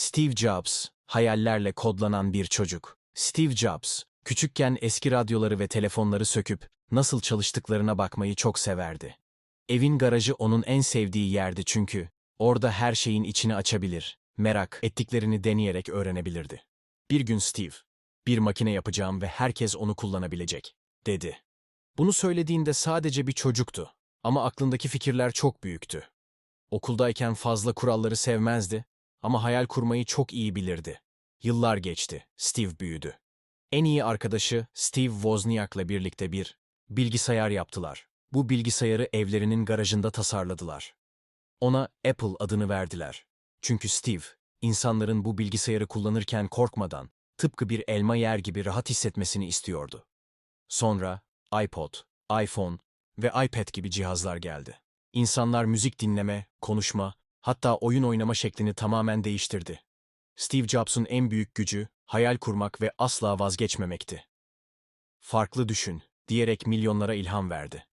Steve Jobs, hayallerle kodlanan bir çocuk. Steve Jobs, küçükken eski radyoları ve telefonları söküp nasıl çalıştıklarına bakmayı çok severdi. Evin garajı onun en sevdiği yerdi çünkü orada her şeyin içini açabilir, merak ettiklerini deneyerek öğrenebilirdi. Bir gün Steve, bir makine yapacağım ve herkes onu kullanabilecek, dedi. Bunu söylediğinde sadece bir çocuktu ama aklındaki fikirler çok büyüktü. Okuldayken fazla kuralları sevmezdi ama hayal kurmayı çok iyi bilirdi. Yıllar geçti, Steve büyüdü. En iyi arkadaşı Steve Wozniak'la birlikte bir bilgisayar yaptılar. Bu bilgisayarı evlerinin garajında tasarladılar. Ona Apple adını verdiler. Çünkü Steve, insanların bu bilgisayarı kullanırken korkmadan, tıpkı bir elma yer gibi rahat hissetmesini istiyordu. Sonra iPod, iPhone ve iPad gibi cihazlar geldi. İnsanlar müzik dinleme, konuşma, hatta oyun oynama şeklini tamamen değiştirdi. Steve Jobs'un en büyük gücü hayal kurmak ve asla vazgeçmemekti. Farklı düşün diyerek milyonlara ilham verdi.